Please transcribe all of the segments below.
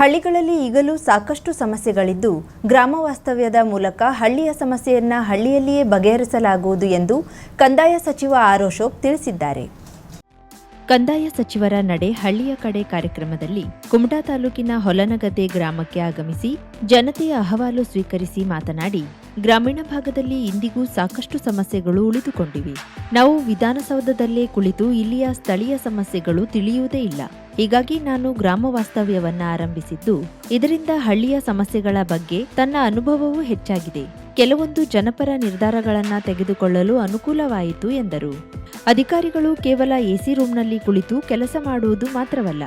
ಹಳ್ಳಿಗಳಲ್ಲಿ ಈಗಲೂ ಸಾಕಷ್ಟು ಸಮಸ್ಯೆಗಳಿದ್ದು, ಗ್ರಾಮ ವಾಸ್ತವ್ಯದ ಮೂಲಕ ಹಳ್ಳಿಯ ಸಮಸ್ಯೆಯನ್ನ ಹಳ್ಳಿಯಲ್ಲಿಯೇ ಬಗೆಹರಿಸಲಾಗುವುದು ಎಂದು ಕಂದಾಯ ಸಚಿವ ಆರ್ ಅಶೋಕ್ ತಿಳಿಸಿದ್ದಾರೆ. ಕಂದಾಯ ಸಚಿವರ ನಡೆ ಹಳ್ಳಿಯ ಕಡೆ ಕಾರ್ಯಕ್ರಮದಲ್ಲಿ ಕುಮಟಾ ತಾಲೂಕಿನ ಹೊಲನಗದ್ದೆ ಗ್ರಾಮಕ್ಕೆ ಆಗಮಿಸಿ ಜನತೆಯ ಅಹವಾಲು ಸ್ವೀಕರಿಸಿ ಮಾತನಾಡಿ, ಗ್ರಾಮೀಣ ಭಾಗದಲ್ಲಿ ಇಂದಿಗೂ ಸಾಕಷ್ಟು ಸಮಸ್ಯೆಗಳು ಉಳಿದುಕೊಂಡಿವೆ. ನಾವು ವಿಧಾನಸೌಧದಲ್ಲೇ ಕುಳಿತು ಇಲ್ಲಿಯ ಸ್ಥಳೀಯ ಸಮಸ್ಯೆಗಳು ತಿಳಿಯುವುದೇ ಇಲ್ಲ. ಹೀಗಾಗಿ ನಾನು ಗ್ರಾಮ ವಾಸ್ತವ್ಯವನ್ನ ಆರಂಭಿಸಿದ್ದು, ಇದರಿಂದ ಹಳ್ಳಿಯ ಸಮಸ್ಯೆಗಳ ಬಗ್ಗೆ ತನ್ನ ಅನುಭವವೂ ಹೆಚ್ಚಾಗಿದೆ. ಕೆಲವೊಂದು ಜನಪರ ನಿರ್ಧಾರಗಳನ್ನು ತೆಗೆದುಕೊಳ್ಳಲು ಅನುಕೂಲವಾಯಿತು ಎಂದರು. ಅಧಿಕಾರಿಗಳು ಕೇವಲ ಎಸಿ ರೂಮ್ನಲ್ಲಿ ಕುಳಿತು ಕೆಲಸ ಮಾಡುವುದು ಮಾತ್ರವಲ್ಲ,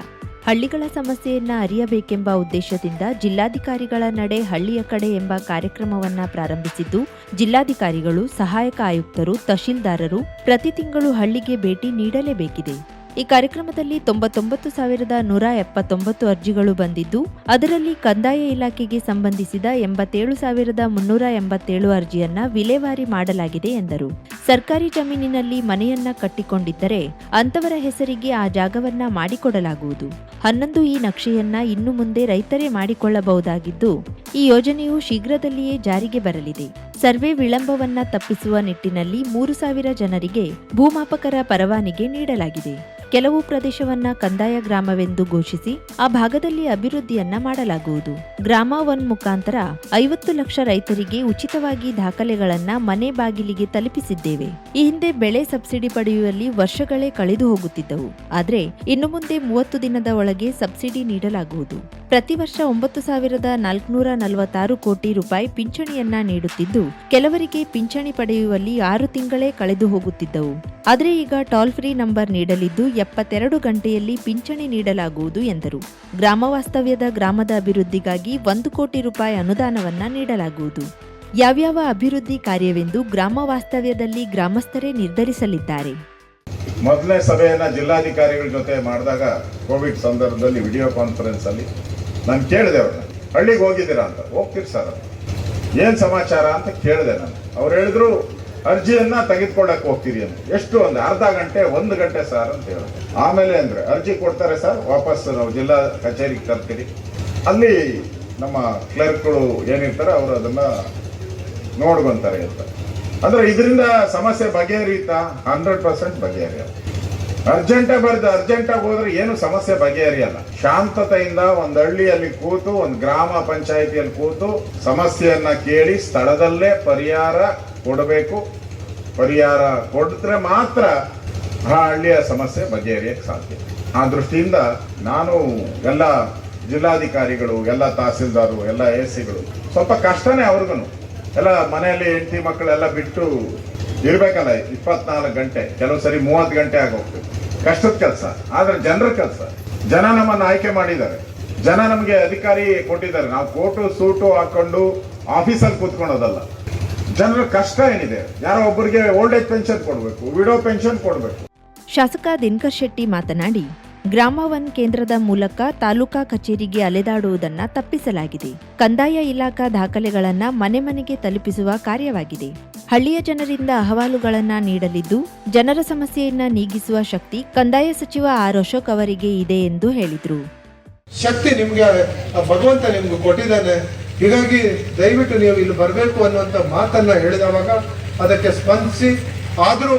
ಹಳ್ಳಿಗಳ ಸಮಸ್ಯೆಯನ್ನ ಅರಿಯಬೇಕೆಂಬ ಉದ್ದೇಶದಿಂದ ಜಿಲ್ಲಾಧಿಕಾರಿಗಳ ನಡೆ ಹಳ್ಳಿಯ ಕಡೆ ಎಂಬ ಕಾರ್ಯಕ್ರಮವನ್ನ ಪ್ರಾರಂಭಿಸಿದ್ದು, ಜಿಲ್ಲಾಧಿಕಾರಿಗಳು, ಸಹಾಯಕ ಆಯುಕ್ತರು, ತಹಶೀಲ್ದಾರರು ಪ್ರತಿ ತಿಂಗಳು ಹಳ್ಳಿಗೆ ಭೇಟಿ ನೀಡಲೇಬೇಕಿದೆ. ಈ ಕಾರ್ಯಕ್ರಮದಲ್ಲಿ ತೊಂಬತ್ತೊಂಬತ್ತು ಸಾವಿರದ ನೂರ ಎಪ್ಪತ್ತೊಂಬತ್ತು ಅರ್ಜಿಗಳು ಬಂದಿದ್ದು, ಅದರಲ್ಲಿ ಕಂದಾಯ ಇಲಾಖೆಗೆ ಸಂಬಂಧಿಸಿದ ಎಂಬತ್ತೇಳು ಸಾವಿರದ ಮುನ್ನೂರ ಎಂಬತ್ತೇಳು ಅರ್ಜಿಯನ್ನ ವಿಲೇವಾರಿ ಮಾಡಲಾಗಿದೆ ಎಂದರು. ಸರ್ಕಾರಿ ಜಮೀನಿನಲ್ಲಿ ಮನೆಯನ್ನ ಕಟ್ಟಿಕೊಂಡಿದ್ದರೆ ಅಂತವರ ಹೆಸರಿಗೆ ಆ ಜಾಗವನ್ನ ಮಾಡಿಕೊಡಲಾಗುವುದು. ಹನ್ನೊಂದು ಈ ನಕ್ಷೆಯನ್ನ ಇನ್ನು ಮುಂದೆ ರೈತರೇ ಮಾಡಿಕೊಳ್ಳಬಹುದಾಗಿದ್ದು, ಈ ಯೋಜನೆಯು ಶೀಘ್ರದಲ್ಲಿಯೇ ಜಾರಿಗೆ ಬರಲಿದೆ. ಸರ್ವೆ ವಿಳಂಬವನ್ನ ತಪ್ಪಿಸುವ ನಿಟ್ಟಿನಲ್ಲಿ ಮೂರು ಸಾವಿರ ಜನರಿಗೆ ಭೂಮಾಪಕರ ಪರವಾನಿಗೆ ನೀಡಲಾಗಿದೆ. ಕೆಲವು ಪ್ರದೇಶವನ್ನ ಕಂದಾಯ ಗ್ರಾಮವೆಂದು ಘೋಷಿಸಿ ಆ ಭಾಗದಲ್ಲಿ ಅಭಿವೃದ್ಧಿಯನ್ನ ಮಾಡಲಾಗುವುದು. ಗ್ರಾಮ ಒನ್ ಮುಖಾಂತರ ಐವತ್ತು ಲಕ್ಷ ರೈತರಿಗೆ ಉಚಿತವಾಗಿ ದಾಖಲೆಗಳನ್ನ ಮನೆ ಬಾಗಿಲಿಗೆ ತಲುಪಿಸಿದ್ದೇವೆ. ಈ ಹಿಂದೆ ಬೆಳೆ ಸಬ್ಸಿಡಿ ಪಡೆಯುವಲ್ಲಿ ವರ್ಷಗಳೇ ಕಳೆದು ಹೋಗುತ್ತಿದ್ದವು. ಆದರೆ ಇನ್ನು ಮುಂದೆ ಮೂವತ್ತು ದಿನದ ಒಳಗೆ ಸಬ್ಸಿಡಿ ನೀಡಲಾಗುವುದು. ಪ್ರತಿ ವರ್ಷ ಒಂಬತ್ತು ಸಾವಿರದ ನಾಲ್ಕುನೂರ ನಲವತ್ತಾರು ಕೋಟಿ ರೂಪಾಯಿ ಪಿಂಚಣಿಯನ್ನ ನೀಡುತ್ತಿದ್ದು, ಕೆಲವರಿಗೆ ಪಿಂಚಣಿ ಪಡೆಯುವಲ್ಲಿ ಆರು ತಿಂಗಳೇ ಕಳೆದು ಹೋಗುತ್ತಿದ್ದವು. ಆದರೆ ಈಗ ಟೋಲ್ ಫ್ರೀ ನಂಬರ್ ನೀಡಲಿದ್ದು ಎಪ್ಪತ್ತೆರಡು ಗಂಟೆಯಲ್ಲಿ ಪಿಂಚಣಿ ನೀಡಲಾಗುವುದು ಎಂದರು. ಗ್ರಾಮ ವಾಸ್ತವ್ಯದ ಗ್ರಾಮದ ಅಭಿವೃದ್ಧಿಗಾಗಿ ಒಂದು ಕೋಟಿ ರೂಪಾಯಿ ಅನುದಾನವನ್ನ ನೀಡಲಾಗುವುದು. ಯಾವ್ಯಾವ ಅಭಿವೃದ್ಧಿ ಕಾರ್ಯವೆಂದು ಗ್ರಾಮ ವಾಸ್ತವ್ಯದಲ್ಲಿ ಗ್ರಾಮಸ್ಥರೇ ನಿರ್ಧರಿಸಲಿದ್ದಾರೆ. ಮೊದಲನೇ ಸಭೆಯನ್ನು ಜಿಲ್ಲಾಧಿಕಾರಿಗಳ ಜೊತೆ ಮಾಡಿದಾಗ ಕೋವಿಡ್ ಸಂದರ್ಭದಲ್ಲಿ ವಿಡಿಯೋ ಕಾನ್ಫರೆನ್ಸ್ ಅಲ್ಲಿ ನಾನು ಕೇಳಿದೆ ಅವ್ರನ್ನ. ಹಳ್ಳಿಗೆ ಹೋಗಿದ್ದೀರಾ ಅಂತ. ಹೋಗ್ತೀರಿ ಸರ್ ಏನು ಸಮಾಚಾರ ಅಂತ ಕೇಳಿದೆ ನಾನು. ಅವ್ರು ಹೇಳಿದ್ರು ಅರ್ಜಿಯನ್ನ ತೆಗೆದುಕೊಳ್ಳಕ್ ಹೋಗ್ತೀರಿ ಅಂತ. ಎಷ್ಟು ಒಂದು ಅರ್ಧ ಗಂಟೆ, ಒಂದು ಗಂಟೆ ಸರ್ ಅಂತ ಹೇಳಿ. ಆಮೇಲೆ ಅಂದ್ರೆ ಅರ್ಜಿ ಕೊಡ್ತಾರೆ ಸರ್, ವಾಪಸ್ ನಾವು ಜಿಲ್ಲಾ ಕಚೇರಿಗೆ ತರ್ತೀರಿ. ಅಲ್ಲಿ ನಮ್ಮ ಕ್ಲರ್ಕ್ಗಳು ಏನಿರ್ತಾರೆ ಅವರು ಅದನ್ನ ನೋಡ್ಕೊಂತಾರೆ ಅಂತ. ಅಂದ್ರೆ ಇದರಿಂದ ಸಮಸ್ಯೆ ಬಗೆಹರಿಯುತ್ತಾ? Hundred percent ಬಗೆಹರಿಯಲ್ಲ. ಅರ್ಜೆಂಟಾಗಿ ಬರ್ದು ಅರ್ಜೆಂಟಾಗಿ ಹೋದ್ರೆ ಏನು ಸಮಸ್ಯೆ ಬಗೆಹರಿಯಲ್ಲ. ಶಾಂತತೆಯಿಂದ ಒಂದು ಹಳ್ಳಿಯಲ್ಲಿ ಕೂತು, ಒಂದು ಗ್ರಾಮ ಪಂಚಾಯಿತಿಯಲ್ಲಿ ಕೂತು, ಸಮಸ್ಯೆಯನ್ನ ಕೇಳಿ ಸ್ಥಳದಲ್ಲೇ ಪರಿಹಾರ ಕೊಡಬೇಕು. ಪರಿಹಾರ ಕೊಡಿದ್ರೆ ಮಾತ್ರ ಆ ಹಳ್ಳಿಯ ಸಮಸ್ಯೆ ಬಗೆಹರಿಯಕ್ಕೆ ಸಾಧ್ಯ. ಆ ದೃಷ್ಟಿಯಿಂದ ನಾನು ಎಲ್ಲ ಜಿಲ್ಲಾಧಿಕಾರಿಗಳು, ಎಲ್ಲ ತಹಸೀಲ್ದಾರು, ಎಲ್ಲ ಎ ಸಿಗಳು ಸ್ವಲ್ಪ ಕಷ್ಟನೇ ಅವ್ರಿಗೂ ಎಲ್ಲ ಮನೆಯಲ್ಲಿ ಹೆಂಡತಿ ಮಕ್ಕಳೆಲ್ಲ ಬಿಟ್ಟು ಇರಬೇಕಲ್ಲ, ಇಪ್ಪತ್ನಾಲ್ಕು ಗಂಟೆ, ಕೆಲವು ಸರಿ ಮೂವತ್ತು ಗಂಟೆ ಆಗೋಗ್ತದೆ. ಕಷ್ಟದ ಕೆಲಸ, ಆದರೆ ಜನರ ಕೆಲಸ. ಜನ ನಮ್ಮನ್ನು ಆಯ್ಕೆ ಮಾಡಿದ್ದಾರೆ. ಜನ ನಮಗೆ ಅಧಿಕಾರಿ ಕೊಟ್ಟಿದ್ದಾರೆ. ನಾವು ಕೋಟು ಸೂಟು ಹಾಕೊಂಡು ಆಫೀಸಲ್ಲಿ ಕೂತ್ಕೊಳ್ಳೋದಲ್ಲ. ಜನರ ಕಷ್ಟ ಏನಿದೆ? ಯಾರೋ ಒಬ್ಬರಿಗೆ ಓಲ್ಡ್ ಏಜ್ ಪೆನ್ಷನ್ ಕೊಡಬೇಕು ವಿಡೋ ಪೆನ್ಷನ್ ಕೊಡಬೇಕು. ಶಾಸಕ ದಿನಕರ್ ಶೆಟ್ಟಿ ಮಾತನಾಡಿ ಗ್ರಾಮ ಒನ್ ಕೇಂದ್ರದ ಮೂಲಕ ತಾಲೂಕಾ ಕಚೇರಿಗೆ ಅಲೆದಾಡುವುದನ್ನ ತಪ್ಪಿಸಲಾಗಿದೆ. ಕಂದಾಯ ಇಲಾಖಾ ದಾಖಲೆಗಳನ್ನ ಮನೆ ಮನೆಗೆ ತಲುಪಿಸುವ ಕಾರ್ಯವಾಗಿದೆ. ಹಳ್ಳಿಯ ಜನರಿಂದ ಅಹವಾಲುಗಳನ್ನ ನೀಡಲಿದ್ದು ಜನರ ಸಮಸ್ಯೆಯನ್ನ ನೀಗಿಸುವ ಶಕ್ತಿ ಕಂದಾಯ ಸಚಿವ ಆರ್ ಅಶೋಕ್ ಅವರಿಗೆ ಇದೆ ಎಂದು ಹೇಳಿದರು. ಶಕ್ತಿ ನಿಮ್ಗೆ ಭಗವಂತ ನಿಮ್ಗೆ ಕೊಟ್ಟಿದ್ದಾನೆ. ಹೀಗಾಗಿ ದಯವಿಟ್ಟು ನೀವು ಇಲ್ಲಿ ಬರಬೇಕು ಅನ್ನುವಂಥ ಮಾತನ್ನ ಹೇಳಿದವಾಗ ಅದಕ್ಕೆ ಸ್ಪಂದಿಸಿ. ಆದರೂ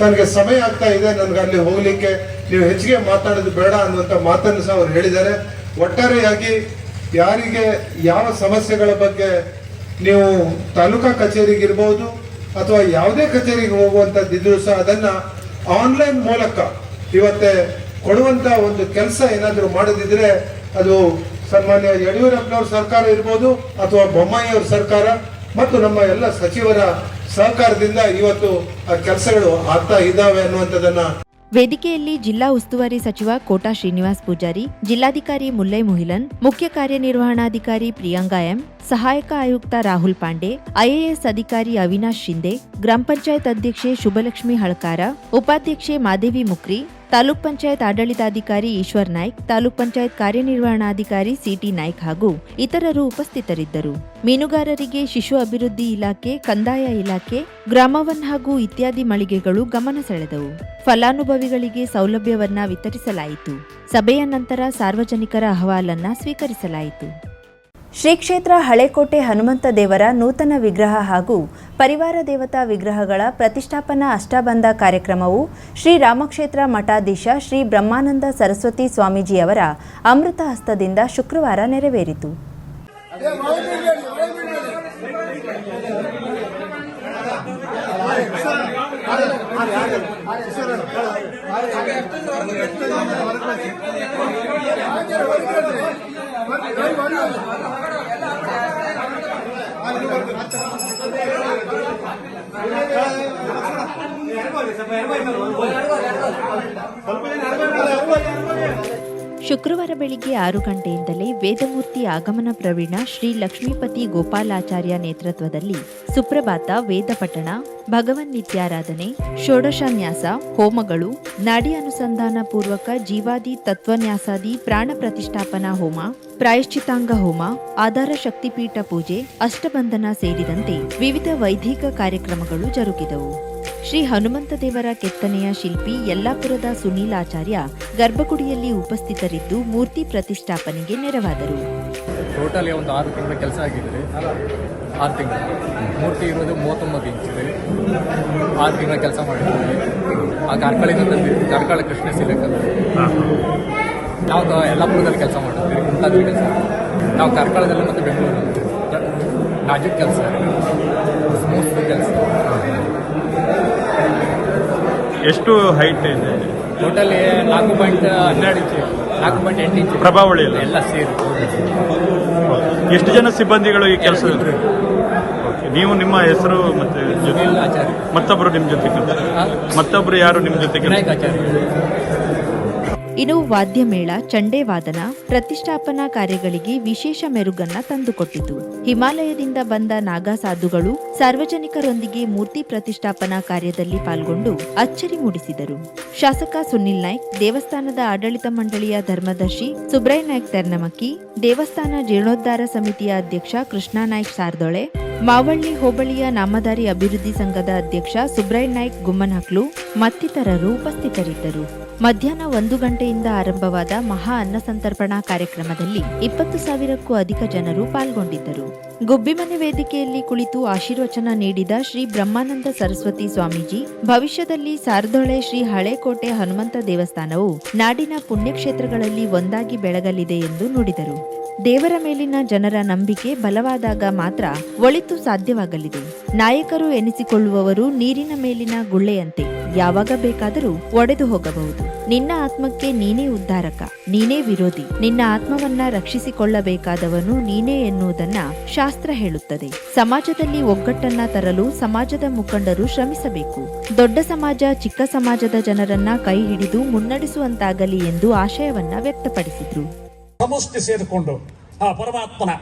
ನನಗೆ ಸಮಯ ಆಗ್ತಾ ಇದೆ, ನನಗೆ ಅಲ್ಲಿ ಹೋಗಲಿಕ್ಕೆ. ನೀವು ಹೆಚ್ಚಿಗೆ ಮಾತಾಡೋದು ಬೇಡ ಅನ್ನುವಂಥ ಮಾತನ್ನು ಸಹ ಅವ್ರು ಹೇಳಿದ್ದಾರೆ. ಒಟ್ಟಾರೆಯಾಗಿ ಯಾರಿಗೆ ಯಾವ ಸಮಸ್ಯೆಗಳ ಬಗ್ಗೆ ನೀವು ತಾಲೂಕಾ ಕಚೇರಿಗೆ ಇರ್ಬೋದು ಅಥವಾ ಯಾವುದೇ ಕಚೇರಿಗೆ ಹೋಗುವಂಥದ್ದಿದ್ರು ಸಹ ಅದನ್ನು ಆನ್ಲೈನ್ ಮೂಲಕ ಇವತ್ತೇ ಕೊಡುವಂಥ ಒಂದು ಕೆಲಸ ಏನಾದರೂ ಮಾಡದಿದ್ರೆ ಅದು ಸನ್ಮಾನ್ಯ ಯಡಿಯೂರಪ್ಪನವ್ರ ಸರ್ಕಾರ ಇರ್ಬೋದು ಅಥವಾ ಬೊಮ್ಮಾಯಿಯವ್ರ ಸರ್ಕಾರ ಮತ್ತು ನಮ್ಮ ಎಲ್ಲ ಸಚಿವರ ಸಹಕಾರದಿಂದ ಇವತ್ತು ಆ ಕೆಲಸಗಳು ಆಗ್ತಾ ಇದ್ದಾವೆ ಅನ್ನುವಂಥದ್ದನ್ನ ವೇದಿಕೆಯಲ್ಲಿ ಜಿಲ್ಲಾ ಉಸ್ತುವಾರಿ ಸಚಿವ ಕೋಟಾ ಶ್ರೀನಿವಾಸ್ ಪೂಜಾರಿ, ಜಿಲ್ಲಾಧಿಕಾರಿ ಮುಲ್ಲೈ ಮುಹಿಲನ್, ಮುಖ್ಯ ಕಾರ್ಯನಿರ್ವಹಣಾಧಿಕಾರಿ ಪ್ರಿಯಾಂಕಾ ಎಂ, ಸಹಾಯಕ ಆಯುಕ್ತ ರಾಹುಲ್ ಪಾಂಡೆ, ಐಎಎಸ್ ಅಧಿಕಾರಿ ಅವಿನಾಶ್ ಶಿಂದೆ, ಗ್ರಾಮ ಪಂಚಾಯತ್ ಅಧ್ಯಕ್ಷೆ ಶುಭಲಕ್ಷ್ಮಿ ಹಳಕಾರ, ಉಪಾಧ್ಯಕ್ಷೆ ಮಾದೇವಿ ಮುಕ್ರಿ ತಾಲೂಕ್ ಪಂಚಾಯತ್ ಆಡಳಿತಾಧಿಕಾರಿ ಈಶ್ವರ್ ನಾಯ್ಕ್, ತಾಲೂಕ್ ಪಂಚಾಯತ್ ಕಾರ್ಯನಿರ್ವಹಣಾಧಿಕಾರಿ ಸಿಟಿ ನಾಯ್ಕ್ ಹಾಗೂ ಇತರರು ಉಪಸ್ಥಿತರಿದ್ದರು. ಮೀನುಗಾರರಿಗೆ ಶಿಶು ಅಭಿವೃದ್ಧಿ ಇಲಾಖೆ, ಕಂದಾಯ ಇಲಾಖೆ, ಗ್ರಾಮವನ್ ಹಾಗೂ ಇತ್ಯಾದಿ ಮಳಿಗೆಗಳು ಗಮನ ಸೆಳೆದವು. ಫಲಾನುಭವಿಗಳಿಗೆ ಸೌಲಭ್ಯವನ್ನ ವಿತರಿಸಲಾಯಿತು. ಸಭೆಯ ನಂತರ ಸಾರ್ವಜನಿಕರ ಅಹವಾಲನ್ನ ಸ್ವೀಕರಿಸಲಾಯಿತು. ಶ್ರೀ ಕ್ಷೇತ್ರ ಹಳೆಕೋಟೆ ಹನುಮಂತ ದೇವರ ನೂತನ ವಿಗ್ರಹ ಹಾಗೂ ಪರಿವಾರ ದೇವತಾ ವಿಗ್ರಹಗಳ ಪ್ರತಿಷ್ಠಾಪನಾ ಅಷ್ಟಬಂಧ ಕಾರ್ಯಕ್ರಮವು ಶ್ರೀ ರಾಮಕ್ಷೇತ್ರ ಮಠಾಧೀಶ ಶ್ರೀ ಬ್ರಹ್ಮಾನಂದ ಸರಸ್ವತಿ ಸ್ವಾಮೀಜಿಯವರ ಅಮೃತ ಹಸ್ತದಿಂದ ಶುಕ್ರವಾರ ನೆರವೇರಿತು. ಶುಕ್ರವಾರ ಬೆಳಿಗ್ಗೆ ಆರು ಗಂಟೆಯಿಂದಲೇ ವೇದಮೂರ್ತಿ ಆಗಮನ ಪ್ರವೀಣ ಶ್ರೀ ಲಕ್ಷ್ಮೀಪತಿ ಗೋಪಾಲಾಚಾರ್ಯ ನೇತೃತ್ವದಲ್ಲಿ ಸುಪ್ರಭಾತ ವೇದ ಪಠಣ, ಭಗವನ್ ನಿತ್ಯಾರಾಧನೆ, ಷೋಡಶನ್ಯಾಸ, ಹೋಮಗಳು, ನಾಡಿ ಅನುಸಂಧಾನ ಪೂರ್ವಕ ಜೀವಾದಿ ತತ್ವನ್ಯಾಸಾದಿ ಪ್ರಾಣ ಪ್ರತಿಷ್ಠಾಪನಾ ಹೋಮ ಪ್ರಾಯಶ್ಚಿತಾಂಗ ಹೋಮ, ಆಧಾರ ಶಕ್ತಿಪೀಠ ಪೂಜೆ, ಅಷ್ಟಬಂಧನ ಸೇರಿದಂತೆ ವಿವಿಧ ವೈದಿಕ ಕಾರ್ಯಕ್ರಮಗಳು ಜರುಗಿದವು. ಶ್ರೀ ಹನುಮಂತ ದೇವರ ಕೆತ್ತನೆಯ ಶಿಲ್ಪಿ ಯಲ್ಲಾಪುರದ ಸುನೀಲ್ ಆಚಾರ್ಯ ಗರ್ಭಗುಡಿಯಲ್ಲಿ ಉಪಸ್ಥಿತರಿದ್ದು ಮೂರ್ತಿ ಪ್ರತಿಷ್ಠಾಪನೆಗೆ ನೆರವಾದರು. ಟೋಟಲಿ ಒಂದು ಆರು ತಿಂಗಳ ಕೆಲಸ ಆಗಿದೆ ಆರು ತಿಂಗಳು. ಮೂರ್ತಿ ಇರೋದು ಮೂವತ್ತೊಂಬತ್ತು ಇಂಚಿದೆ ಆರು ತಿಂಗಳ ಕೆಲಸ ಮಾಡಿದ್ದೀವಿ ಆ ಕಾರ್ಕಳಿಂದ ತಂದಿದ್ದು ಕಾರ್ಕಳ ಕೃಷ್ಣ ಸಿಲಕಂತ ನಾವು ಯಲ್ಲಾಪುರದಲ್ಲಿ ಕೆಲಸ ಮಾಡಿದ್ವಿ. ಮುಂತಾದ ಕೆಲಸ. ನಾವು ಕಾರ್ಕಳದಲ್ಲಿ ಮತ್ತು ಬೆಂಗಳೂರಲ್ಲಿ ನಾಜುಕ್ ಕೆಲಸ. ಸ್ಮೂತ್ ಕೆಲಸ. ಎಷ್ಟು ಹೈಟ್ ಇದೆ? ಟೋಟಲ್ ನಾಲ್ಕು ಪಾಯಿಂಟ್ ಹನ್ನೆರಡು ಇಂಚು ನಾಲ್ಕು ಪಾಯಿಂಟ್ ಎಂಟು ಇಂಚು ಪ್ರಭಾವಳಿ ಎಲ್ಲ? ಸೇರಿ. ಎಷ್ಟು ಜನ ಸಿಬ್ಬಂದಿಗಳು ಈ ಕೆಲಸ ನೀವು ನಿಮ್ಮ ಹೆಸರು ಮತ್ತೆ ಮತ್ತೊಬ್ರು ನಿಮ್ ಜೊತೆ ಮತ್ತೊಬ್ರು ಯಾರು ನಿಮ್ಮ ಜೊತೆ ಇನ್ನು ವಾದ್ಯಮೇಳ ಚಂಡೆ ವಾದನ ಪ್ರತಿಷ್ಠಾಪನಾ ಕಾರ್ಯಗಳಿಗೆ ವಿಶೇಷ ಮೆರುಗನ್ನ ತಂದುಕೊಟ್ಟಿತು. ಹಿಮಾಲಯದಿಂದ ಬಂದ ನಾಗಾ ಸಾಧುಗಳು ಸಾರ್ವಜನಿಕರೊಂದಿಗೆ ಮೂರ್ತಿ ಪ್ರತಿಷ್ಠಾಪನಾ ಕಾರ್ಯದಲ್ಲಿ ಪಾಲ್ಗೊಂಡು ಅಚ್ಚರಿ ಮೂಡಿಸಿದರು. ಶಾಸಕ ಸುನಿಲ್ ನಾಯ್ಕ್, ದೇವಸ್ಥಾನದ ಆಡಳಿತ ಮಂಡಳಿಯ ಧರ್ಮದರ್ಶಿ ಸುಬ್ರಯ್ ನಾಯ್ಕ್ ತೆರ್ನಮಕ್ಕಿ, ದೇವಸ್ಥಾನ ಜೀರ್ಣೋದ್ಧಾರ ಸಮಿತಿಯ ಅಧ್ಯಕ್ಷ ಕೃಷ್ಣ ನಾಯ್ಕ್ ಸಾರ್ದೊಳೆ, ಮಾವಳ್ಳಿ ಹೋಬಳಿಯ ನಾಮಧಾರಿ ಅಭಿವೃದ್ಧಿ ಸಂಘದ ಅಧ್ಯಕ್ಷ ಸುಬ್ರಯ್ ನಾಯ್ಕ್ ಗುಮ್ಮನಹಕ್ಲು ಮತ್ತಿತರರು ಉಪಸ್ಥಿತರಿದ್ದರು. ಮಧ್ಯಾಹ್ನ ಒಂದು ಗಂಟೆಯಿಂದ ಆರಂಭವಾದ ಮಹಾ ಅನ್ನ ಸಂತರ್ಪಣಾ ಕಾರ್ಯಕ್ರಮದಲ್ಲಿ ಇಪ್ಪತ್ತು ಸಾವಿರಕ್ಕೂ ಅಧಿಕ ಜನರು ಪಾಲ್ಗೊಂಡಿದ್ದರು. ಗುಬ್ಬಿಮನೆ ವೇದಿಕೆಯಲ್ಲಿ ಕುಳಿತು ಆಶೀರ್ವಚನ ನೀಡಿದ ಶ್ರೀ ಬ್ರಹ್ಮಾನಂದ ಸರಸ್ವತಿ ಸ್ವಾಮೀಜಿ, ಭವಿಷ್ಯದಲ್ಲಿ ಸಾರ್ದೊಳೆ ಶ್ರೀ ಹಳೇಕೋಟೆ ಹನುಮಂತ ದೇವಸ್ಥಾನವು ನಾಡಿನ ಪುಣ್ಯಕ್ಷೇತ್ರಗಳಲ್ಲಿ ಒಂದಾಗಿ ಬೆಳಗಲಿದೆ ಎಂದು ನುಡಿದರು. ದೇವರ ಮೇಲಿನ ಜನರ ನಂಬಿಕೆ ಬಲವಾದಾಗ ಮಾತ್ರ ಒಳಿತು ಸಾಧ್ಯವಾಗಲಿದೆ. ನಾಯಕರು ಎನಿಸಿಕೊಳ್ಳುವವರು ನೀರಿನ ಮೇಲಿನ ಗುಳ್ಳೆಯಂತೆ, ಯಾವಾಗ ಬೇಕಾದರೂ ಒಡೆದು ಹೋಗಬಹುದು. ನಿನ್ನ ಆತ್ಮಕ್ಕೆ ನೀನೇ ಉದ್ಧಾರಕ, ನೀನೇ ವಿರೋಧಿ. ನಿನ್ನ ಆತ್ಮವನ್ನ ರಕ್ಷಿಸಿಕೊಳ್ಳಬೇಕಾದವನು ನೀನೇ ಎನ್ನುವುದನ್ನ ಶಾಸ್ತ್ರ ಹೇಳುತ್ತದೆ. ಸಮಾಜದಲ್ಲಿ ಒಗ್ಗಟ್ಟನ್ನ ತರಲು ಸಮಾಜದ ಮುಖಂಡರು ಶ್ರಮಿಸಬೇಕು. ದೊಡ್ಡ ಸಮಾಜ, ಚಿಕ್ಕ ಸಮಾಜದ ಜನರನ್ನ ಕೈ ಹಿಡಿದು ಮುನ್ನಡೆಸುವಂತಾಗಲಿ ಎಂದು ಆಶಯವನ್ನ ವ್ಯಕ್ತಪಡಿಸಿದ್ರು. ಸಮಷ್ಟಿ ಸೇರಿಕೊಂಡು ಪರಮಾತ್ಮನ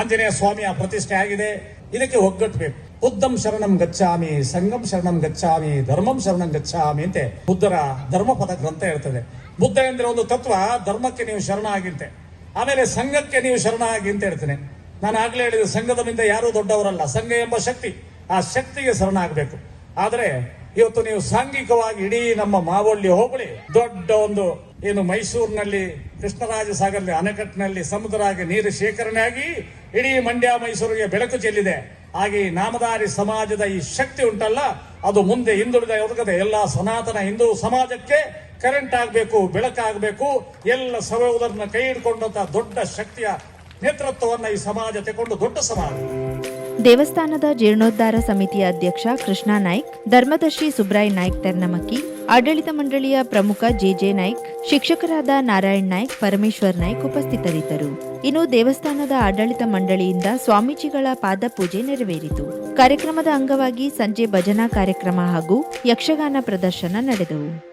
ಆಂಜನೇಯ ಸ್ವಾಮಿಯ ಪ್ರತಿಷ್ಠೆ ಆಗಿದೆ. ಇದಕ್ಕೆ ಒಗ್ಗಟ್ಟಬೇಕು ಬುದ್ಧಂ ಶರಣಂ ಗಚ್ಚಾಮಿ ಸಂಗಂ ಶರಣಂ ಗಚ್ಚಾಮಿ ಧರ್ಮಂ ಶರಣಂ ಗಚ್ಚಾಮಿ ಅಂತೆ ಬುದ್ಧರ ಧರ್ಮಪದ ಗ್ರಂಥ ಹೇಳ್ತದೆ. ಬುದ್ಧ ಎಂದ್ರೆ ಒಂದು ತತ್ವ, ಧರ್ಮಕ್ಕೆ ನೀವು ಶರಣ ಆಗಿಂತೆ ಆಮೇಲೆ ಸಂಘಕ್ಕೆ ನೀವು ಶರಣ ಆಗಿ ಅಂತ ಹೇಳ್ತೇನೆ. ನಾನು ಆಗ್ಲೇ ಹೇಳಿದ, ಸಂಘದ ಮುಂದೆ ಯಾರೂ ದೊಡ್ಡವರಲ್ಲ, ಸಂಘ ಎಂಬ ಶಕ್ತಿ, ಆ ಶಕ್ತಿಗೆ ಶರಣ ಆಗಬೇಕು ಆದ್ರೆ ಇವತ್ತು ನೀವು ಸಾಂಘಿಕವಾಗಿ ಇಡೀ ನಮ್ಮ ಮಾವಳ್ಳಿ ಹೋಬಳಿ, ದೊಡ್ಡ ಒಂದು ಏನು ಮೈಸೂರಿನಲ್ಲಿ ಕೃಷ್ಣರಾಜ ಸಾಗರದ ಅಣೆಕಟ್ಟಿನಲ್ಲಿ ಸಮುದ್ರ ಆಗಿ ನೀರು ಶೇಖರಣೆ ಆಗಿ ಇಡೀ ಮಂಡ್ಯ ಮೈಸೂರಿಗೆ ಬೆಳಕು ಚೆಲ್ಲಿದೆ. ಹಾಗೆ ಈ ನಾಮಧಾರಿ ಸಮಾಜದ ಈ ಶಕ್ತಿ ಉಂಟಲ್ಲ, ಅದು ಮುಂದೆ ಹಿಂದುಳಿದ ಒದಗದೆ ಎಲ್ಲ ಸನಾತನ ಹಿಂದೂ ಸಮಾಜಕ್ಕೆ ಕರೆಂಟ್ ಆಗಬೇಕು ಬೆಳಕಾಗಬೇಕು ಎಲ್ಲ ಸಹೋದರನ ಕೈ ಹಿಡ್ಕೊಂಡಂತಹ ದೊಡ್ಡ ಶಕ್ತಿಯ ನೇತೃತ್ವವನ್ನು ಈ ಸಮಾಜ ತಗೊಂಡು ದೊಡ್ಡ ಸಮಾಜ. ದೇವಸ್ಥಾನದ ಜೀರ್ಣೋದ್ಧಾರ ಸಮಿತಿಯ ಅಧ್ಯಕ್ಷ ಕೃಷ್ಣ ನಾಯ್ಕ್, ಧರ್ಮದರ್ಶಿ ಸುಬ್ರಾಯ್ ನಾಯ್ಕ್ ತೆರ್ನಮಕ್ಕಿ, ಆಡಳಿತ ಮಂಡಳಿಯ ಪ್ರಮುಖ ಜೆಜೆ ನಾಯ್ಕ್, ಶಿಕ್ಷಕರಾದ ನಾರಾಯಣ್ ನಾಯ್ಕ್, ಪರಮೇಶ್ವರ್ ನಾಯ್ಕ್ ಉಪಸ್ಥಿತರಿದ್ದರು. ಇನ್ನು ದೇವಸ್ಥಾನದ ಆಡಳಿತ ಮಂಡಳಿಯಿಂದ ಸ್ವಾಮೀಜಿಗಳ ಪಾದಪೂಜೆ ನೆರವೇರಿತು. ಕಾರ್ಯಕ್ರಮದ ಅಂಗವಾಗಿ ಸಂಜೆ ಭಜನಾ ಕಾರ್ಯಕ್ರಮ ಹಾಗೂ ಯಕ್ಷಗಾನ ಪ್ರದರ್ಶನ ನಡೆದವು.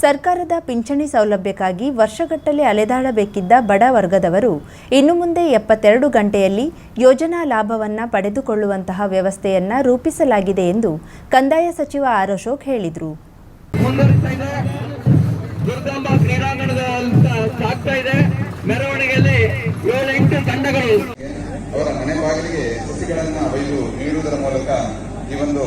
ಸರ್ಕಾರದ ಪಿಂಚಣಿ ಸೌಲಭ್ಯಕ್ಕಾಗಿ ವರ್ಷಗಟ್ಟಲೆ ಅಲೆದಾಡಬೇಕಿದ್ದ ಬಡ ವರ್ಗದವರು ಇನ್ನು ಮುಂದೆ ಎಪ್ಪತ್ತೆರಡು ಗಂಟೆಯಲ್ಲಿ ಯೋಜನಾ ಲಾಭವನ್ನು ಪಡೆದುಕೊಳ್ಳುವಂತಹ ವ್ಯವಸ್ಥೆಯನ್ನ ರೂಪಿಸಲಾಗಿದೆ ಎಂದು ಕಂದಾಯ ಸಚಿವ ಆರ್ ಅಶೋಕ್ ಹೇಳಿದರು. ಅವರ ಮನೆ ಬಾಗಿಲಿಗೆ ನೀಡುವುದರ ಮೂಲಕ ಈ ಒಂದು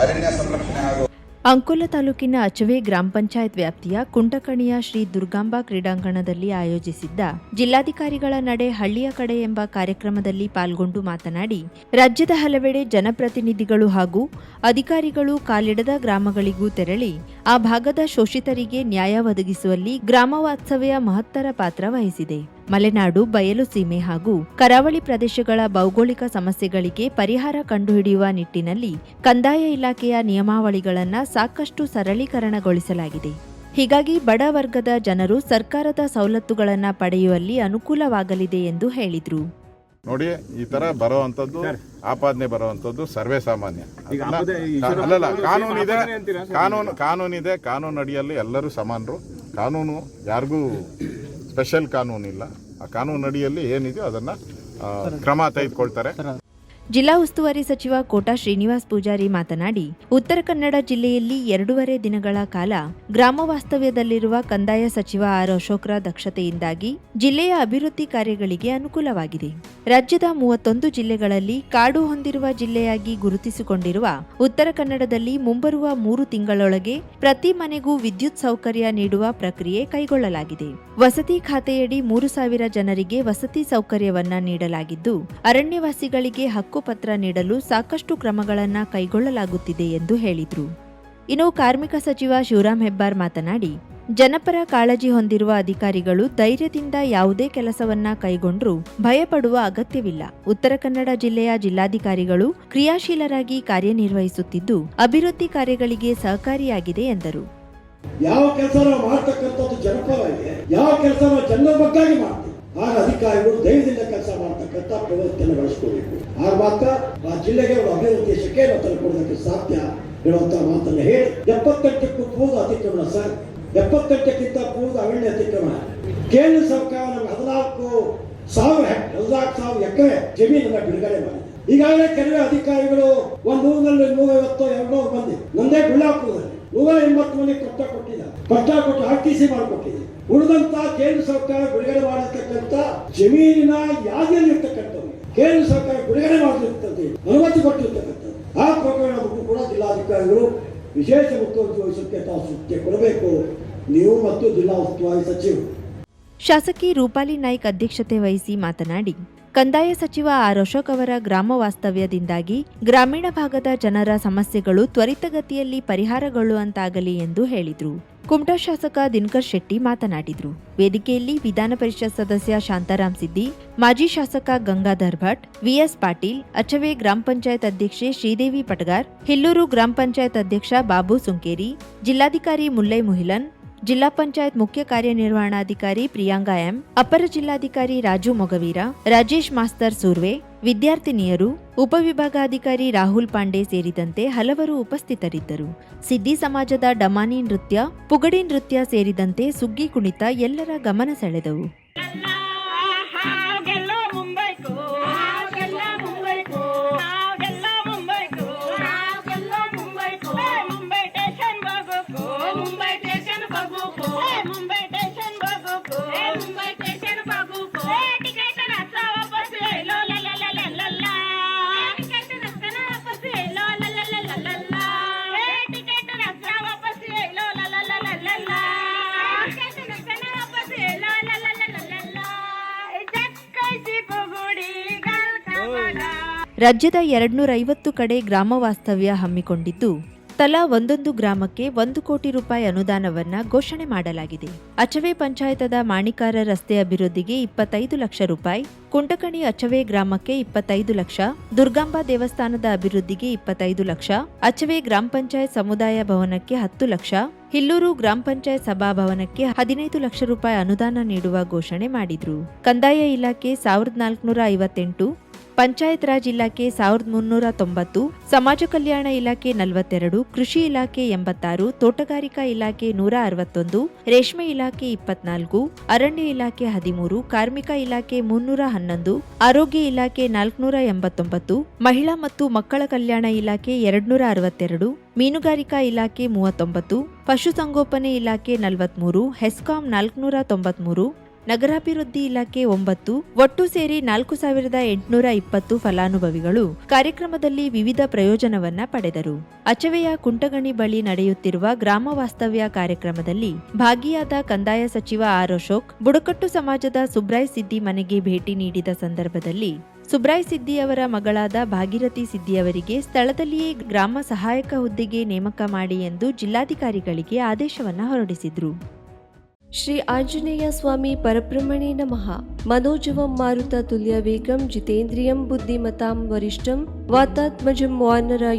ಅರಣ್ಯ ಸಂರಕ್ಷಣೆ ಹಾಗೂ ಅಂಕೋಲ ತಾಲೂಕಿನ ಅಚವೆ ಗ್ರಾಮ ಪಂಚಾಯತ್ ವ್ಯಾಪ್ತಿಯ ಕುಂಟಕಣಿಯ ಶ್ರೀ ದುರ್ಗಾಂಬಾ ಕ್ರೀಡಾಂಗಣದಲ್ಲಿ ಆಯೋಜಿಸಿದ್ದ ಜಿಲ್ಲಾಧಿಕಾರಿಗಳ ನಡೆ ಹಳ್ಳಿಯ ಕಡೆ ಎಂಬ ಕಾರ್ಯಕ್ರಮದಲ್ಲಿ ಪಾಲ್ಗೊಂಡು ಮಾತನಾಡಿ, ರಾಜ್ಯದ ಹಲವೆಡೆ ಜನಪ್ರತಿನಿಧಿಗಳು ಹಾಗೂ ಅಧಿಕಾರಿಗಳು ಕಾಲಿಡದ ಗ್ರಾಮಗಳಿಗೂ ತೆರಳಿ, ಆ ಭಾಗದ ಶೋಷಿತರಿಗೆ ನ್ಯಾಯ ಒದಗಿಸುವಲ್ಲಿ ಗ್ರಾಮ ವಾಸ್ತವ್ಯ ಮಹತ್ತರ ಪಾತ್ರ ವಹಿಸಿದೆ. ಮಲೆನಾಡು ಬಯಲು ಸೀಮೆ ಹಾಗೂ ಕರಾವಳಿ ಪ್ರದೇಶಗಳ ಭೌಗೋಳಿಕ ಸಮಸ್ಯೆಗಳಿಗೆ ಪರಿಹಾರ ಕಂಡುಹಿಡಿಯುವ ನಿಟ್ಟಿನಲ್ಲಿ ಕಂದಾಯ ಇಲಾಖೆಯ ನಿಯಮಾವಳಿಗಳನ್ನು ಸಾಕಷ್ಟು ಸರಳೀಕರಣಗೊಳಿಸಲಾಗಿದೆ. ಹೀಗಾಗಿ ಬಡ ವರ್ಗದ ಜನರು ಸರ್ಕಾರದ ಸವಲತ್ತುಗಳನ್ನು ಪಡೆಯುವಲ್ಲಿ ಅನುಕೂಲವಾಗಲಿದೆ ಎಂದು ಹೇಳಿದರು. ನೋಡಿ ಈ ತರ ಬರುವಂತದ್ದು ಆಪಾದನೆ ಬರುವಂತದ್ದು ಸರ್ವೇ ಸಾಮಾನ್ಯ. ಅಲ್ಲಲ್ಲ ಕಾನೂನು ಇದೆ ಕಾನೂನು ಕಾನೂನಿದೆ ಕಾನೂನು ಅಡಿಯಲ್ಲಿ ಎಲ್ಲರೂ ಸಮಾನರು. ಕಾನೂನು ಯಾರಿಗೂ ಸ್ಪೆಷಲ್ ಕಾನೂನಿಲ್ಲ. ಆ ಕಾನೂನು ಅಡಿಯಲ್ಲಿ ಏನಿದೆಯೋ ಅದನ್ನ ಕ್ರಮ ತೆಗೆದುಕೊಳ್ತಾರೆ. ಜಿಲ್ಲಾ ಉಸ್ತುವಾರಿ ಸಚಿವ ಕೋಟಾ ಶ್ರೀನಿವಾಸ್ ಪೂಜಾರಿ ಮಾತನಾಡಿ, ಉತ್ತರ ಕನ್ನಡ ಜಿಲ್ಲೆಯಲ್ಲಿ ಎರಡೂವರೆ ದಿನಗಳ ಕಾಲ ಗ್ರಾಮ ವಾಸ್ತವ್ಯದಲ್ಲಿರುವ ಕಂದಾಯ ಸಚಿವ ಆರ್ ಅಶೋಕ್ರ ದಕ್ಷತೆಯಿಂದಾಗಿ ಜಿಲ್ಲೆಯ ಅಭಿವೃದ್ಧಿ ಕಾರ್ಯಗಳಿಗೆ ಅನುಕೂಲವಾಗಿದೆ. ರಾಜ್ಯದ ಮೂವತ್ತೊಂದು ಜಿಲ್ಲೆಗಳಲ್ಲಿ ಕಾಡು ಹೊಂದಿರುವ ಜಿಲ್ಲೆಯಾಗಿ ಗುರುತಿಸಿಕೊಂಡಿರುವ ಉತ್ತರ ಕನ್ನಡದಲ್ಲಿ ಮುಂಬರುವ ಮೂರು ತಿಂಗಳೊಳಗೆ ಪ್ರತಿ ಮನೆಗೂ ವಿದ್ಯುತ್ ಸೌಕರ್ಯ ನೀಡುವ ಪ್ರಕ್ರಿಯೆ ಕೈಗೊಳ್ಳಲಾಗಿದೆ. ವಸತಿ ಖಾತೆಯಡಿ ಮೂರು ಸಾವಿರ ಜನರಿಗೆ ವಸತಿ ಸೌಕರ್ಯವನ್ನ ನೀಡಲಾಗಿದ್ದು, ಅರಣ್ಯವಾಸಿಗಳಿಗೆ ಹಕ್ಕುಪತ್ರ ನೀಡಲು ಸಾಕಷ್ಟು ಕ್ರಮಗಳನ್ನು ಕೈಗೊಳ್ಳಲಾಗುತ್ತಿದೆ ಎಂದು ಹೇಳಿದರು. ಇನ್ನು ಕಾರ್ಮಿಕ ಸಚಿವ ಶಿವರಾಮ್ ಹೆಬ್ಬಾರ್ ಮಾತನಾಡಿ, ಜನಪರ ಕಾಳಜಿ ಹೊಂದಿರುವ ಅಧಿಕಾರಿಗಳು ಧೈರ್ಯದಿಂದ ಯಾವುದೇ ಕೆಲಸವನ್ನ ಕೈಗೊಂಡರೂ ಭಯಪಡುವ ಅಗತ್ಯವಿಲ್ಲ. ಉತ್ತರ ಕನ್ನಡ ಜಿಲ್ಲೆಯ ಜಿಲ್ಲಾಧಿಕಾರಿಗಳು ಕ್ರಿಯಾಶೀಲರಾಗಿ ಕಾರ್ಯನಿರ್ವಹಿಸುತ್ತಿದ್ದು, ಅಭಿವೃದ್ಧಿ ಕಾರ್ಯಗಳಿಗೆ ಸಹಕಾರಿಯಾಗಿದೆ ಎಂದರು. ಯಾವ ಕೆಲಸ ಮಾಡ್ತಕ್ಕಂಥದ್ದು ಇದೆ, ಯಾವ ಕೆಲಸ ಜನರ ಬಗ್ಗಾಗಿ ಮಾಡ್ತೀವಿ. ಆಗ ಅಧಿಕಾರಿಗಳು ಧೈರ್ಯದಿಂದ ಕೆಲಸ ಮಾಡ್ತಕ್ಕಂಥ ವ್ಯವಸ್ಥೆಯನ್ನು ಬಳಸ್ಕೋಬೇಕು ಆ ಮಾತ್ರ ಆ ಜಿಲ್ಲೆಗೆ ಒಂದು ಅಭಿವೃದ್ಧಿ ದೇಶಕ್ಕೆ ನಾವು ತಲುಪೋದಕ್ಕೆ ಸಾಧ್ಯ ಹೇಳುವಂತ ಮಾತನ್ನು ಹೇಳಿ, ಎಪ್ಪತ್ತೆಂಟಕ್ಕೂ ಪೂರ್ವ ಅತಿಕ್ರಮಣ ಸರ್. ಎಪ್ಪತ್ತೆಂಟಕ್ಕಿಂತ ಪೂರ್ವ ಅರಣ್ಯ ಅತಿಕ್ರಮಣ. ಕೇಂದ್ರ ಸರ್ಕಾರ ಹದಿನಾಲ್ಕು ಸಾವಿರ ಹದಿನಾಲ್ಕು ಸಾವಿರ ಎಕರೆ ಜಮೀನನ್ನ ಬಿಡುಗಡೆ ಮಾಡಿದೆ. ಈಗಾಗಲೇ ಕೆಲವೇ ಅಧಿಕಾರಿಗಳು ಒಂದು ಊರಿನಲ್ಲಿ ನೂರೈವತ್ತು ಎರಡ್ನೂರು ಮಂದಿ ನಂದೇ ಬಿಳ್ಳಾಪುರದಲ್ಲಿ ನೂರ ಎಂಬತ್ತು ಮಂದಿ ಕಟ್ಟ ಕೊಟ್ಟಿದ್ದಾರೆ. ಪಟ್ಟ ಕೊಟ್ಟು ಆರ್ ಟಿ ಸಿ ಮಾಡಿಕೊಟ್ಟಿದೆ ಉಳಿದಂತ ಕೇಂದ್ರ ಸರ್ಕಾರ ಬಿಡುಗಡೆ ಮಾಡಿರ್ತಕ್ಕಂಥ ಜಮೀನಿನ ಯಾದಿಯಲ್ಲಿ ಇರ್ತಕ್ಕಂಥವ್ರು ಕೇಂದ್ರ ಸರ್ಕಾರ ಬಿಡುಗಡೆ ಮಾಡಿರ್ತಕ್ಕಂಥ ಅನುಮತಿ ಕೊಟ್ಟಿರ್ತಕ್ಕಂಥದ್ದು, ಆ ಪ್ರಕರಣ ಕೂಡ ಜಿಲ್ಲಾಧಿಕಾರಿಗಳು ವಿಶೇಷ ಮುಖ್ಯಮಂತ್ರಿ ವಹಿಸಕ್ಕೆ ತಾವು ಸೂಚನೆ ಕೊಡಬೇಕು. ನೀವು ಮತ್ತು ಜಿಲ್ಲಾ ಉಸ್ತುವಾರಿ ಸಚಿವರು. ಶಾಸಕಿ ರೂಪಾಲಿ ನಾಯ್ಕ್ ಅಧ್ಯಕ್ಷತೆ ವಹಿಸಿ ಮಾತನಾಡಿ, ಕಂದಾಯ ಸಚಿವ ಆರ್ ಅಶೋಕ್ ಅವರ ಗ್ರಾಮ ವಾಸ್ತವ್ಯದಿಂದಾಗಿ ಗ್ರಾಮೀಣ ಭಾಗದ ಜನರ ಸಮಸ್ಯೆಗಳು ತ್ವರಿತಗತಿಯಲ್ಲಿ ಪರಿಹಾರಗೊಳ್ಳುವಂತಾಗಲಿ ಎಂದು ಹೇಳಿದರು. ಕುಮಟಾ ಶಾಸಕ ದಿನಕರ್ ಶೆಟ್ಟಿ ಮಾತನಾಡಿದರು. ವೇದಿಕೆಯಲ್ಲಿ ವಿಧಾನ ಪರಿಷತ್ ಸದಸ್ಯ ಶಾಂತಾರಾಮ್ ಸಿದ್ದಿ, ಮಾಜಿ ಶಾಸಕ ಗಂಗಾಧರ್ ಭಟ್, ವಿಎಸ್ ಪಾಟೀಲ್, ಅಚವೆ ಗ್ರಾಮ ಪಂಚಾಯತ್ ಅಧ್ಯಕ್ಷೆ ಶ್ರೀದೇವಿ ಪಟಗಾರ್, ಹಿಲ್ಲೂರು ಗ್ರಾಮ ಪಂಚಾಯತ್ ಅಧ್ಯಕ್ಷ ಬಾಬು ಸುಂಕೇರಿ, ಜಿಲ್ಲಾಧಿಕಾರಿ ಮುಲ್ಲೈ ಮುಹಿಲನ್ ಜಿಲ್ಲಾ ಪಂಚಾಯತ್ ಮುಖ್ಯ ಕಾರ್ಯನಿರ್ವಹಣಾಧಿಕಾರಿ ಪ್ರಿಯಾಂಗಾ ಎಂ, ಅಪರ ಜಿಲ್ಲಾಧಿಕಾರಿ ರಾಜು ಮೊಗವೀರ, ರಾಜೇಶ್ ಮಾಸ್ತರ್ ಸೂರ್ವೆ, ವಿದ್ಯಾರ್ಥಿನಿಯರು, ಉಪವಿಭಾಗಾಧಿಕಾರಿ ರಾಹುಲ್ ಪಾಂಡೆ ಸೇರಿದಂತೆ ಹಲವರು ಉಪಸ್ಥಿತರಿದ್ದರು. ಸಿದ್ದಿ ಸಮಾಜದ ಡಮಾನಿ ನೃತ್ಯ, ಪುಗಡಿ ನೃತ್ಯ ಸೇರಿದಂತೆ ಸುಗ್ಗಿ ಕುಣಿತ ಎಲ್ಲರ ಗಮನ ಸೆಳೆದವು. ರಾಜ್ಯದ ಎರಡ್ನೂರ ಐವತ್ತು ಕಡೆ ಗ್ರಾಮ ವಾಸ್ತವ್ಯ ಹಮ್ಮಿಕೊಂಡಿದ್ದು, ತಲಾ ಒಂದೊಂದು ಗ್ರಾಮಕ್ಕೆ ಒಂದು ಕೋಟಿ ರೂಪಾಯಿ ಅನುದಾನವನ್ನ ಘೋಷಣೆ ಮಾಡಲಾಗಿದೆ. ಅಚವೆ ಪಂಚಾಯತದ ಮಾಣಿಕಾರ ರಸ್ತೆ ಅಭಿವೃದ್ಧಿಗೆ ಇಪ್ಪತ್ತೈದು ಲಕ್ಷ ರೂಪಾಯಿ, ಕುಂಟಕಣಿ ಅಚವೆ ಗ್ರಾಮಕ್ಕೆ ಇಪ್ಪತ್ತೈದು ಲಕ್ಷ, ದುರ್ಗಾಂಬಾ ದೇವಸ್ಥಾನದ ಅಭಿವೃದ್ಧಿಗೆ ಇಪ್ಪತ್ತೈದು ಲಕ್ಷ, ಅಚವೆ ಗ್ರಾಮ ಪಂಚಾಯತ್ ಸಮುದಾಯ ಭವನಕ್ಕೆ ಹತ್ತು ಲಕ್ಷ, ಹಿಲ್ಲೂರು ಗ್ರಾಮ ಪಂಚಾಯತ್ ಸಭಾಭವನಕ್ಕೆ ಹದಿನೈದು ಲಕ್ಷ ರೂಪಾಯಿ ಅನುದಾನ ನೀಡುವ ಘೋಷಣೆ ಮಾಡಿದ್ರು. ಕಂದಾಯ ಇಲಾಖೆ ಸಾವಿರದ ನಾಲ್ಕುನೂರ ಐವತ್ತೆಂಟು ಪಂಚಾಯತ್ ರಾಜ್ ಇಲಾಖೆ ಸಾವಿರದ ಮುನ್ನೂರ ತೊಂಬತ್ತು, ಸಮಾಜ ಕಲ್ಯಾಣ ಇಲಾಖೆ ನಲವತ್ತೆರಡು, ಕೃಷಿ ಇಲಾಖೆ ಎಂಬತ್ತಾರು, ತೋಟಗಾರಿಕಾ ಇಲಾಖೆ ನೂರ ಅರವತ್ತೊಂದು, ರೇಷ್ಮೆ ಇಲಾಖೆ ಇಪ್ಪತ್ನಾಲ್ಕು, ಅರಣ್ಯ ಇಲಾಖೆ ಹದಿಮೂರು, ಕಾರ್ಮಿಕ ಇಲಾಖೆ ಮುನ್ನೂರ ಹನ್ನೊಂದು, ಆರೋಗ್ಯ ಇಲಾಖೆ ನಾಲ್ಕುನೂರ ಎಂಬತ್ತೊಂಬತ್ತು, ಮಹಿಳಾ ಮತ್ತು ಮಕ್ಕಳ ಕಲ್ಯಾಣ ಇಲಾಖೆ ಎರಡ್ನೂರ ಅರವತ್ತೆರಡು, ಮೀನುಗಾರಿಕಾ ಇಲಾಖೆ ಮೂವತ್ತೊಂಬತ್ತು, ಪಶುಸಂಗೋಪನೆ ಇಲಾಖೆ ನಲವತ್ಮೂರು, ಹೆಸ್ಕಾಂ ನಾಲ್ಕುನೂರ ತೊಂಬತ್ಮೂರು ನಗರಾಭಿವೃದ್ಧಿ ಇಲಾಖೆ ಒಂಬತ್ತು, ಒಟ್ಟು ಸೇರಿ ನಾಲ್ಕು ಸಾವಿರದ ಎಂಟುನೂರ ಇಪ್ಪತ್ತು ಫಲಾನುಭವಿಗಳು ಕಾರ್ಯಕ್ರಮದಲ್ಲಿ ವಿವಿಧ ಪ್ರಯೋಜನವನ್ನ ಪಡೆದರು. ಅಚವೆಯ ಕುಂಟಗಣಿ ಬಳಿ ನಡೆಯುತ್ತಿರುವ ಗ್ರಾಮ ವಾಸ್ತವ್ಯ ಕಾರ್ಯಕ್ರಮದಲ್ಲಿ ಭಾಗಿಯಾದ ಕಂದಾಯ ಸಚಿವ ಆರ್ ಅಶೋಕ್, ಬುಡಕಟ್ಟು ಸಮಾಜದ ಸುಬ್ರಾಯ್ ಸಿದ್ದಿ ಮನೆಗೆ ಭೇಟಿ ನೀಡಿದ ಸಂದರ್ಭದಲ್ಲಿ ಸುಬ್ರಾಯ್ ಸಿದ್ದಿಯವರ ಮಗಳಾದ ಭಾಗೀರಥಿ ಸಿದ್ದಿಯವರಿಗೆ ಸ್ಥಳದಲ್ಲಿಯೇ ಗ್ರಾಮ ಸಹಾಯಕ ಹುದ್ದೆಗೆ ನೇಮಕ ಮಾಡಿ ಎಂದು ಜಿಲ್ಲಾಧಿಕಾರಿಗಳಿಗೆ ಆದೇಶವನ್ನ ಹೊರಡಿಸಿದ್ರು. ಶ್ರೀ ಆಂಜನೇಯ ಸ್ವಾಮಿ ಪರಬ್ರಹ್ಮಣೇ ನಮಃ ಮನೋಜವಂ ಮಾರುತ ತುಲ್ಯ ವೇಗಂ ಜಿತೇಂದ್ರಿಯಂ ಬುದ್ಧಿಮತಾಂ ವರಿಷ್ಠಂ ವಾತಾತ್ಮಜಂ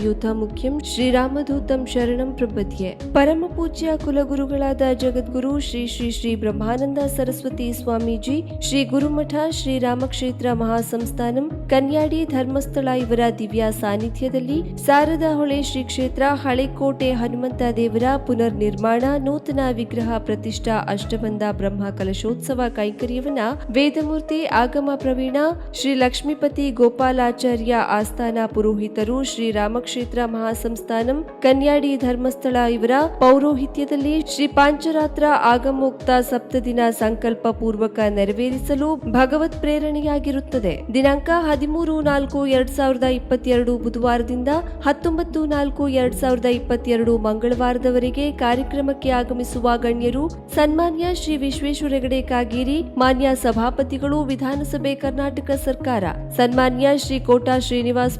ಯೋಧ ಮುಖ್ಯಂ ಶ್ರೀರಾಮಧೂತಂ ಶರಣಂ ಪ್ರಪದ್ಯೆ ಪರಮ ಪೂಜ್ಯ ಕುಲಗುರುಗಳಾದ ಜಗದ್ಗುರು ಶ್ರೀ ಶ್ರೀ ಶ್ರೀ ಬ್ರಹ್ಮಾನಂದ ಸರಸ್ವತಿ ಸ್ವಾಮೀಜಿ, ಶ್ರೀ ಗುರುಮಠ ಶ್ರೀ ರಾಮಕ್ಷೇತ್ರ ಮಹಾಸಂಸ್ಥಾನಂ, ಕನ್ಯಾಡಿ ಧರ್ಮಸ್ಥಳ ಇವರ ದಿವ್ಯ ಸಾನ್ನಿಧ್ಯದಲ್ಲಿ ಶಾರದಾ ಹೊಳೆ ಶ್ರೀ ಕ್ಷೇತ್ರ, ಹಳೆಕೋಟೆ ಹನುಮಂತ ದೇವರ ಪುನರ್ ನಿರ್ಮಾಣ ನೂತನ ವಿಗ್ರಹ ಪ್ರತಿಷ್ಠಾ ಅಷ್ಟಬಂಧ ಬ್ರಹ್ಮ ಕಲಶೋತ್ಸವ ಕೈಂಕರ್ಯವನ್ನ ವೇದಮೂರ್ತಿ ಆಗಮ ಪ್ರವೀಣ ಶ್ರೀ ಲಕ್ಷ್ಮೀಪತಿ ಗೋಪಾಲಾಚಾರ್ಯ ಆಸ್ಥಾನ ಪುರೋಹಿತರು ಶ್ರೀ ರಾಮಕ್ಷೇತ್ರ ಮಹಾಸಂಸ್ಥಾನಂ ಕನ್ಯಾಡಿ ಧರ್ಮಸ್ಥಳ ಇವರ ಪೌರೋಹಿತ್ಯದಲ್ಲಿ ಶ್ರೀ ಪಾಂಚರಾತ್ರ ಆಗಮೋಕ್ತ ಸಪ್ತದಿನ ಸಂಕಲ್ಪ ಪೂರ್ವಕ ನೆರವೇರಿಸಲು ಭಗವತ್ ಪ್ರೇರಣೆಯಾಗಿರುತ್ತದೆ. ದಿನಾಂಕ ಹದಿಮೂರು ನಾಲ್ಕು ಎರಡ್ ಸಾವಿರದ ಇಪ್ಪತ್ತೆರಡು ಬುಧವಾರದಿಂದ ಹತ್ತೊಂಬತ್ತು ನಾಲ್ಕು ಎರಡ್ ಸಾವಿರದ ಇಪ್ಪತ್ತೆರಡು ಮಂಗಳವಾರದವರೆಗೆ ಕಾರ್ಯಕ್ರಮಕ್ಕೆ ಆಗಮಿಸುವ ಗಣ್ಯರು ಸನ್ಮಾನ್ಯ ಶ್ರೀ ವಿಶ್ವೇಶ್ವರ ಹೆಗಡೆ ಕಾಗೇರಿ, ಮಾನ್ಯ ಸಭಾಪತಿಗಳು, ವಿಧಾನಸಭೆ ಕರ್ನಾಟಕ ಸರ್ಕಾರ, ಸನ್ಮಾನ್ಯ ಶ್ರೀ ಕೋಟಾ ಶ್ರೀನಿವಾಸ್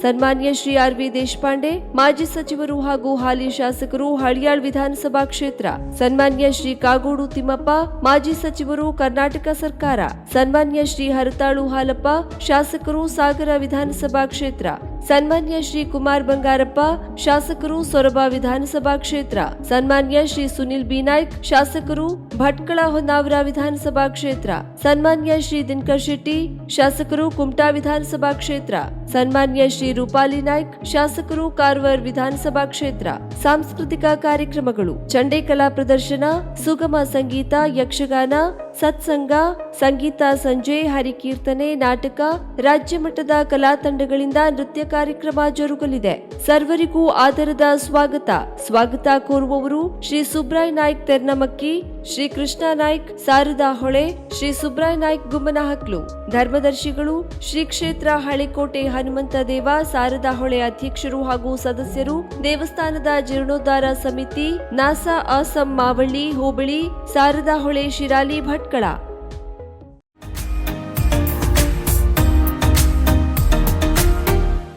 ಸನ್ಮಾನ್ಯ ಶ್ರೀ ಆರ್ ವಿ ದೇಶಪಾಂಡೆ, ಮಾಜಿ ಸಚಿವರು ಹಾಗೂ ಹಾಲಿ ಶಾಸಕರು ಹಳಿಯಾಳ್ ವಿಧಾನಸಭಾ ಕ್ಷೇತ್ರ. ಸನ್ಮಾನ್ಯ ಶ್ರೀ ಕಾಗೋಡು ತಿಮ್ಮಪ್ಪ, ಮಾಜಿ ಸಚಿವರು ಕರ್ನಾಟಕ ಸರ್ಕಾರ. ಸನ್ಮಾನ್ಯ ಶ್ರೀ ಹರತಾಳು ಹಾಲಪ್ಪ, ಶಾಸಕರು ಸಾಗರ ವಿಧಾನಸಭಾ ಕ್ಷೇತ್ರ. ಸನ್ಮಾನ್ಯ ಶ್ರೀ ಕುಮಾರ್ ಬಂಗಾರಪ್ಪ, ಶಾಸಕರು ಸೊರಬ ವಿಧಾನಸಭಾ ಕ್ಷೇತ್ರ. ಸನ್ಮಾನ್ಯ ಶ್ರೀ ಸುನಿಲ್ ಬಿ ನಾಯ್ಕ್, ಶಾಸಕರು ಭಟ್ಕಳ ಹೊನ್ನಾವರ ವಿಧಾನಸಭಾ ಕ್ಷೇತ್ರ. ಸನ್ಮಾನ್ಯ ಶ್ರೀ ದಿನಕರ್ ಶೆಟ್ಟಿ, ಶಾಸಕರು ಕುಮಟಾ ವಿಧಾನಸಭಾ ಕ್ಷೇತ್ರ. ಸನ್ಮಾನ್ಯ ಶ್ರೀ ರೂಪಾಲಿ ನಾಯ್ಕ್, ಶಾಸಕರು ಕಾರವಾರ ವಿಧಾನಸಭಾ ಕ್ಷೇತ್ರ. ಸಾಂಸ್ಕೃತಿಕ ಕಾರ್ಯಕ್ರಮಗಳು, ಚಂಡೆ ಕಲಾ ಪ್ರದರ್ಶನ, ಸುಗಮ ಸಂಗೀತ, ಯಕ್ಷಗಾನ ಸತ್ಸಂಗ, ಸಂಗೀತ, ಸಂಜೆ, ಹರಿಕೀರ್ತನೆ, ನಾಟಕ, ರಾಜ್ಯ ಮಟ್ಟದ ಕಲಾ ತಂಡಗಳಿಂದ ನೃತ್ಯ ಕಾರ್ಯಕ್ರಮ ಜರುಗಲಿದೆ. ಸರ್ವರಿಗೂ ಆದರದ ಸ್ವಾಗತ. ಸ್ವಾಗತ ಕೋರುವವರು ಶ್ರೀ ಸುಬ್ರಾಯ್ ನಾಯ್ಕ್ ತೆರ್ನಮಕ್ಕಿ ಶ್ರೀ ಕೃಷ್ಣ ನಾಯ್ಕ್ ಸಾರದಾ ಹೊಳೆ, ಶ್ರೀ ಸುಬ್ರಾಯ್ ನಾಯ್ಕ್ ಗುಮ್ಮನಹಕ್ಲು ಧರ್ಮದರ್ಶಿಗಳು, ಶ್ರೀ ಕ್ಷೇತ್ರ ಹಳೆಕೋಟೆ ಹನುಮಂತ ದೇವ, ಸಾರದಾ ಹೊಳೆ ಅಧ್ಯಕ್ಷರು ಹಾಗೂ ಸದಸ್ಯರು, ದೇವಸ್ಥಾನದ ಜೀರ್ಣೋದ್ಧಾರ ಸಮಿತಿ, ನಾಸಾ ಅಸಂ ಮಾವಳ್ಳಿ, ಹೋಬಳಿ, ಸಾರದಾ ಹೊಳೆ ಶಿರಾಲಿ ಭಟ್ಕಳ.